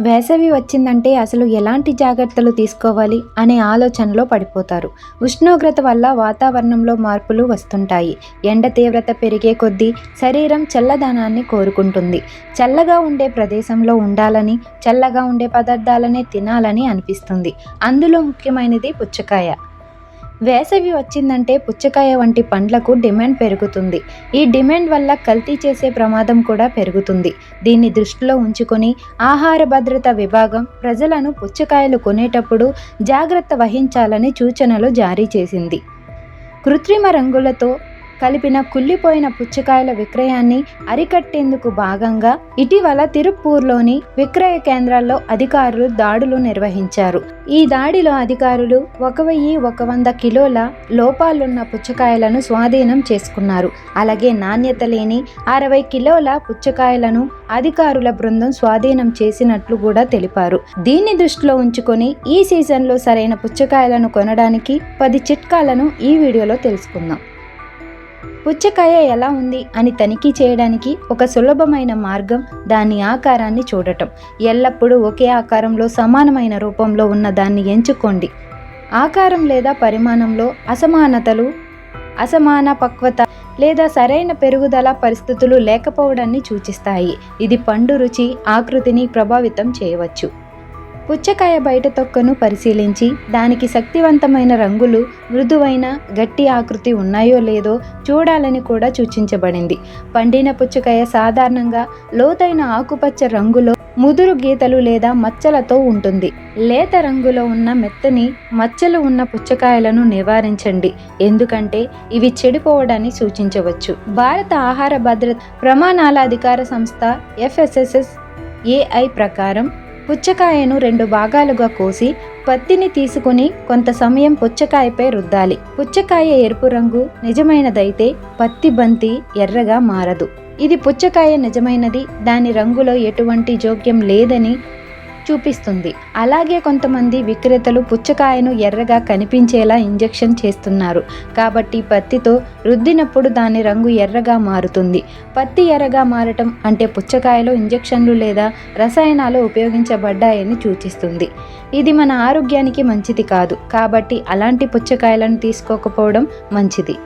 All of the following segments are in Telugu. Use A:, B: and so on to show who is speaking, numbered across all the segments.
A: వేసవి వచ్చిందంటే అసలు ఎలాంటి జాగ్రత్తలు తీసుకోవాలి అనే ఆలోచనలో పడిపోతారు. ఉష్ణోగ్రత వల్ల వాతావరణంలో మార్పులు వస్తుంటాయి. ఎండ తీవ్రత పెరిగే కొద్దీ శరీరం చల్లదనాన్ని కోరుకుంటుంది. చల్లగా ఉండే ప్రదేశంలో ఉండాలని చల్లగా ఉండే పదార్థాలనే తినాలని అనిపిస్తుంది. అందులో ముఖ్యమైనది పుచ్చకాయ. వేసవి వచ్చిందంటే పుచ్చకాయ వంటి పండ్లకు డిమాండ్ పెరుగుతుంది. ఈ డిమాండ్ వల్ల కల్తీ చేసే ప్రమాదం కూడా పెరుగుతుంది. దీన్ని దృష్టిలో ఉంచుకొని ఆహార భద్రత విభాగం ప్రజలను పుచ్చకాయలు కొనేటప్పుడు జాగ్రత్త వహించాలని సూచనలు జారీ చేసింది. కృత్రిమ రంగులతో కలిపిన కుళ్ళిపోయిన పుచ్చకాయల విక్రయాన్ని అరికట్టేందుకు భాగంగా ఇటీవల తిరుప్పూర్లోని విక్రయ కేంద్రాల్లో అధికారులు దాడులు నిర్వహించారు. ఈ దాడిలో అధికారులు ఒక వెయ్యి ఒక వంద కిలోల లోపాలున్న పుచ్చకాయలను స్వాధీనం చేసుకున్నారు. అలాగే నాణ్యత లేని అరవై కిలోల పుచ్చకాయలను అధికారుల బృందం స్వాధీనం చేసినట్లు కూడా తెలిపారు. దీన్ని దృష్టిలో ఉంచుకొని ఈ సీజన్లో సరైన పుచ్చకాయలను కొనడానికి పది చిట్కాలను ఈ వీడియోలో తెలుసుకుందాం. పుచ్చకాయ ఎలా ఉంది అని తనిఖీ చేయడానికి ఒక సులభమైన మార్గం దాని ఆకారాన్ని చూడటం. ఎల్లప్పుడూ ఒకే ఆకారంలో సమానమైన రూపంలో ఉన్న దాన్ని ఎంచుకోండి. ఆకారం లేదా పరిమాణంలో అసమానతలు అసమాన పక్వత లేదా సరైన పెరుగుదల పరిస్థితులు లేకపోవడాన్ని సూచిస్తాయి. ఇది పండు రుచి ఆకృతిని ప్రభావితం చేయవచ్చు. పుచ్చకాయ బయట తొక్కను పరిశీలించి దానికి శక్తివంతమైన రంగులు మృదువైన గట్టి ఆకృతి ఉన్నాయో లేదో చూడాలని కూడా సూచించబడింది. పండిన పుచ్చకాయ సాధారణంగా లోతైన ఆకుపచ్చ రంగులో ముదురు గీతలు లేదా మచ్చలతో ఉంటుంది. లేత రంగులో ఉన్న మెత్తని మచ్చలు ఉన్న పుచ్చకాయలను నివారించండి. ఎందుకంటే ఇవి చెడిపోవడాన్ని సూచించవచ్చు. భారత ఆహార భద్రత ప్రమాణాల అధికార సంస్థ ఎఫ్ఎస్ఎస్ఎస్ ఏఐ ప్రకారం పుచ్చకాయను రెండు భాగాలుగా కోసి పత్తిని తీసుకుని కొంత సమయం పుచ్చకాయపై రుద్దాలి. పుచ్చకాయ ఎరుపు రంగు నిజమైనదైతే పత్తి బంతి ఎర్రగా మారదు. ఇది పుచ్చకాయ నిజమైనది దాని రంగులో ఎటువంటి జోక్యం లేదని చూపిస్తుంది. అలాగే కొంతమంది విక్రేతలు పుచ్చకాయను ఎర్రగా కనిపించేలా ఇంజెక్షన్ చేస్తున్నారు. కాబట్టి పత్తితో రుద్దినప్పుడు దాని రంగు ఎర్రగా మారుతుంది. పత్తి ఎర్రగా మారటం అంటే పుచ్చకాయలో ఇంజెక్షన్లు లేదా రసాయనాలు ఉపయోగించబడ్డాయని సూచిస్తుంది. ఇది మన ఆరోగ్యానికి మంచిది కాదు. కాబట్టి అలాంటి పుచ్చకాయలను తీసుకోకపోవడం మంచిది.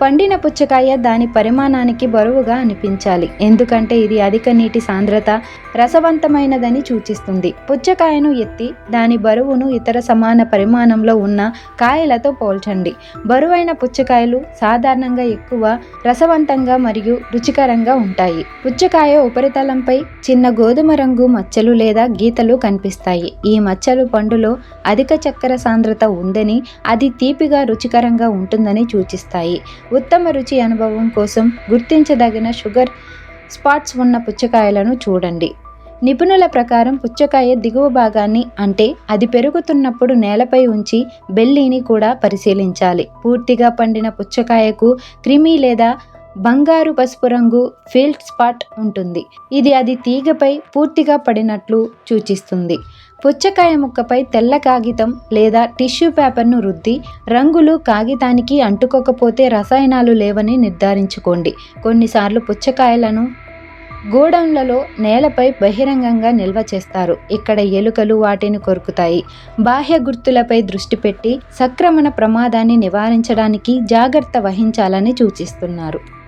A: పండిన పుచ్చకాయ దాని పరిమాణానికి బరువుగా అనిపించాలి. ఎందుకంటే ఇది అధిక నీటి సాంద్రత రసవంతమైనదని సూచిస్తుంది. పుచ్చకాయను ఎత్తి దాని బరువును ఇతర సమాన పరిమాణంలో ఉన్న కాయలతో పోల్చండి. బరువైన పుచ్చకాయలు సాధారణంగా ఎక్కువ రసవంతంగా మరియు రుచికరంగా ఉంటాయి. పుచ్చకాయ ఉపరితలంపై చిన్న గోధుమ రంగు మచ్చలు లేదా గీతలు కనిపిస్తాయి. ఈ మచ్చలు పండులో అధిక చక్కెర సాంద్రత ఉందని అది తీపిగా రుచికరంగా ఉంటుందని సూచిస్తాయి. ఉత్తమ రుచి అనుభవం కోసం గుర్తించదగిన షుగర్ స్పాట్స్ ఉన్న పుచ్చకాయలను చూడండి. నిపుణుల ప్రకారం పుచ్చకాయ దిగువ భాగాన్ని అంటే అది పెరుగుతున్నప్పుడు నేలపై ఉంచి బెల్లీని కూడా పరిశీలించాలి. పూర్తిగా పండిన పుచ్చకాయకు క్రిమి లేదా బంగారు పసుపు రంగు ఫీల్డ్ స్పాట్ ఉంటుంది. ఇది అది తీగపై పూర్తిగా పడినట్లు సూచిస్తుంది. పుచ్చకాయ ముక్కపై తెల్ల కాగితం లేదా టిష్యూ పేపర్ను రుద్ది రంగులు కాగితానికి అంటుకోకపోతే రసాయనాలు లేవని నిర్ధారించుకోండి. కొన్నిసార్లు పుచ్చకాయలను గోడౌన్లలో నేలపై బహిరంగంగా నిల్వ చేస్తారు. ఇక్కడ ఎలుకలు వాటిని కొరుకుతాయి. బాహ్య గుర్తులపై దృష్టి పెట్టి సక్రమణ ప్రమాదాన్ని నివారించడానికి జాగ్రత్త వహించాలని సూచిస్తున్నారు.